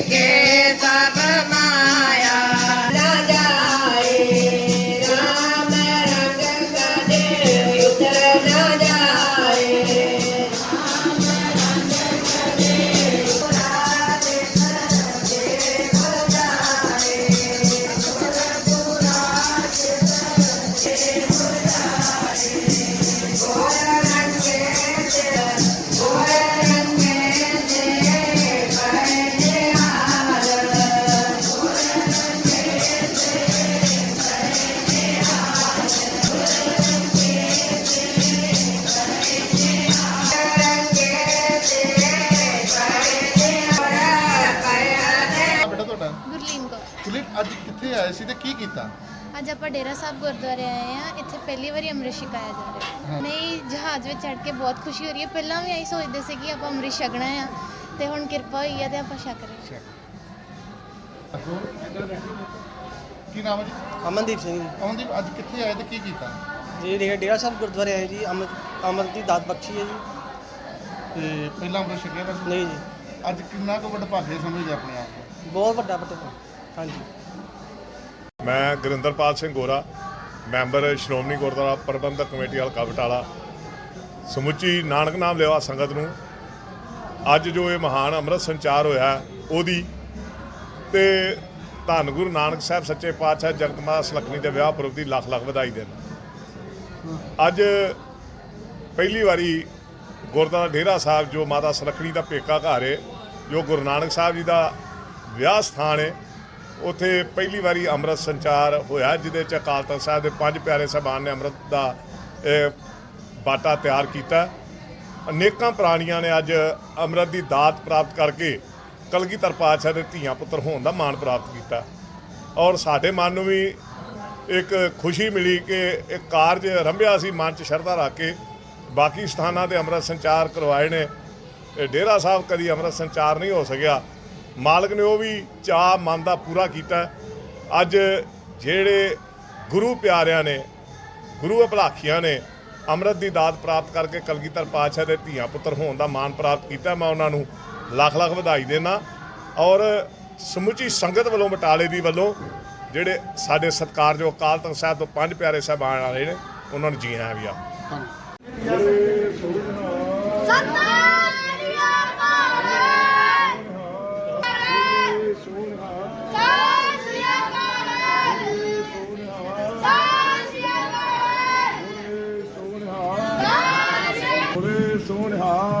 ਕੇ ਬਾਬਾ ਮਾਇਆ ਰਾਜਾਏ ਰਾਮ ਗੰਗਾ ਦੇ ਰਾਜਾਏ ਰਾਜਾ ਅੱਜ ਕਿੱਥੇ ਆਏ ਸੀ ਤੇ ਕੀ ਕੀਤਾ? ਅੱਜ ਆਪਾਂ ਡੇਰਾ ਸਾਹਿਬ ਗੁਰਦੁਆਰੇ ਆਏ ਆ ਇੱਥੇ ਪਹਿਲੀ ਵਾਰੀ ਅੰਮ੍ਰਿਤ ਛਕਾਇਆ ਜਾ ਰਿਹਾ ਹਾਂ। ਨਹੀਂ ਜਹਾਜ਼ ਵਿੱਚ ਚੜ ਕੇ ਬਹੁਤ ਖੁਸ਼ੀ ਹੋ ਰਹੀ ਹੈ। ਪਹਿਲਾਂ ਵੀ ਆਈ ਸੋਚਦੇ ਸੀ ਕਿ ਆਪਾਂ ਅੰਮ੍ਰਿਤ ਛਕਣਾ ਆ ਤੇ ਹੁਣ ਕਿਰਪਾ ਹੋਈ ਹੈ ਤੇ ਆਪਾਂ ਛਕ ਰਹੇ ਹਾਂ। ਕੀ ਨਾਮ ਹੈ ਜੀ? ਅਮਨਦੀਪ ਸਿੰਘ ਜੀ। ਅਮਨਦੀਪ ਅੱਜ ਕਿੱਥੇ ਆਏ ਤੇ ਕੀ ਕੀਤਾ? ਜੀ ਡੇ- ਡੇਰਾ ਸਾਹਿਬ ਗੁਰਦੁਆਰੇ ਆਏ ਜੀ। ਅੰਮ੍ਰਿਤ ਅੰਮ੍ਰਿਤ ਦੀ ਦਾਤ ਬਖਸ਼ੀ ਹੈ ਜੀ। ਤੇ ਪਹਿਲਾਂ ਅੰਮ੍ਰਿਤ ਛਕਿਆ ਤਾਂ ਸੀ? ਨਹੀਂ ਜੀ। ਅੱਜ ਕਿੰਨਾ ਕੁ ਵੱਡਾ ਭਾਗੇ ਸਮਝਦੇ ਆਪਣੇ ਆਪ ਨੂੰ? ਬਹੁਤ ਵੱਡਾ ਵੱਡਾ ਹਾਂਜੀ। ਮੈਂ ਗੁਰਿੰਦਰਪਾਲ ਸਿੰਘ ਗੋਰਾ, ਮੈਂਬਰ ਸ਼੍ਰੋਮਣੀ ਗੁਰਦੁਆਰਾ ਪ੍ਰਬੰਧਕ ਕਮੇਟੀ ਹਲਕਾ ਬਟਾਲਾ ਸਮੁੱਚੀ ਨਾਨਕ ਨਾਮ ਲੈਵਾ ਸੰਗਤ ਨੂੰ। ਅੱਜ ਜੋ ਇਹ ਮਹਾਨ ਅੰਮ੍ਰਿਤ ਸੰਚਾਰ ਹੋਇਆ ਉਹਦੀ ਤੇ ਧੰਨ ਗੁਰੂ ਨਾਨਕ ਸਾਹਿਬ ਸੱਚੇ ਪਾਤਸ਼ਾਹ ਜਗਤ ਮਾਤਾ ਸੁਲੱਖਣੀ ਦੇ ਵਿਆਹ ਪੁਰਬ ਦੀ ਲੱਖ ਲੱਖ ਵਧਾਈ ਦੇਣ। ਅੱਜ ਪਹਿਲੀ ਵਾਰੀ ਗੁਰਦੁਆਰਾ ਡੇਰਾ ਸਾਹਿਬ ਜੋ ਮਾਤਾ ਸੁਲੱਖਣੀ ਦਾ ਪੇਕਾ ਘਰ ਹੈ ਜੋ ਗੁਰੂ ਨਾਨਕ ਸਾਹਿਬ ਜੀ ਦਾ ਵਿਆਹ ਸਥਾਨ ਹੈ ਉੱਥੇ ਪਹਿਲੀ ਵਾਰੀ ਅੰਮ੍ਰਿਤ ਸੰਚਾਰ ਹੋਇਆ, ਜਿਹਦੇ ਚ ਅਕਾਲ ਤਖਤ ਸਾਹਿਬ ਦੇ ਪੰਜ ਪਿਆਰੇ ਸਾਹਿਬਾਨ ਨੇ ਅੰਮ੍ਰਿਤ ਦਾ ਬਾਟਾ ਤਿਆਰ ਕੀਤਾ। ਅਨੇਕਾਂ ਪ੍ਰਾਣੀਆਂ ਨੇ ਅੱਜ ਅੰਮ੍ਰਿਤ ਦੀ ਦਾਤ ਪ੍ਰਾਪਤ ਕਰਕੇ ਕਲਗੀਧਰ ਪਾਤਸ਼ਾਹ ਦੇ ਧੀਆਂ ਪੁੱਤਰ ਹੋਣ ਦਾ ਮਾਣ ਪ੍ਰਾਪਤ ਕੀਤਾ। ਔਰ ਸਾਡੇ ਮਨ ਨੂੰ ਵੀ ਇੱਕ ਖੁਸ਼ੀ ਮਿਲੀ ਕਿ ਇਹ ਕਾਰਜ ਰੰਭਿਆ ਸੀ, ਮਨ 'ਚ ਸ਼ਰਧਾ ਰੱਖ ਕੇ। ਬਾਕੀ ਸਥਾਨਾਂ ਤੇ ਅੰਮ੍ਰਿਤ ਸੰਚਾਰ ਕਰਵਾਏ ਨੇ। ਇਹ ਡੇਰਾ ਸਾਹਿਬ ਕਦੀ ਅੰਮ੍ਰਿਤ ਸੰਚਾਰ ਨਹੀਂ ਹੋ ਸਕਿਆ। ਮਾਲਕ ਨੇ ਉਹ ਵੀ ਚਾਹ ਮਨ ਦਾ ਪੂਰਾ ਕੀਤਾ। ਅੱਜ ਜਿਹੜੇ ਗੁਰੂ ਪਿਆਰਿਆਂ ਨੇ ਗੁਰੂ ਅਭਲਾਖੀਆਂ ਨੇ ਅੰਮ੍ਰਿਤ ਦੀ ਦਾਤ ਪ੍ਰਾਪਤ ਕਰਕੇ ਕਲਗੀਧਰ ਪਾਤਸ਼ਾਹ ਦੇ ਧੀਆਂ ਪੁੱਤਰ ਹੋਣ ਦਾ ਮਾਣ ਪ੍ਰਾਪਤ ਕੀਤਾ ਮੈਂ ਉਹਨਾਂ ਨੂੰ ਲੱਖ ਲੱਖ ਵਧਾਈ ਦੇਣਾ ਔਰ ਸਮੁੱਚੀ ਸੰਗਤ ਵੱਲੋਂ ਬਟਾਲੇ ਦੀ ਵੱਲੋਂ ਜਿਹੜੇ ਸਾਡੇ ਸਤਿਕਾਰਯੋਗ ਅਕਾਲ ਤਖਤ ਸਾਹਿਬ ਤੋਂ ਪੰਜ ਪਿਆਰੇ ਸਾਹਿਬਾਨ ਵਾਲੇ ਨੇ ਉਹਨਾਂ ਨੂੰ ਜੀ ਆਇਆਂ ਵੀ ਆ। ਸਤਿ 你好。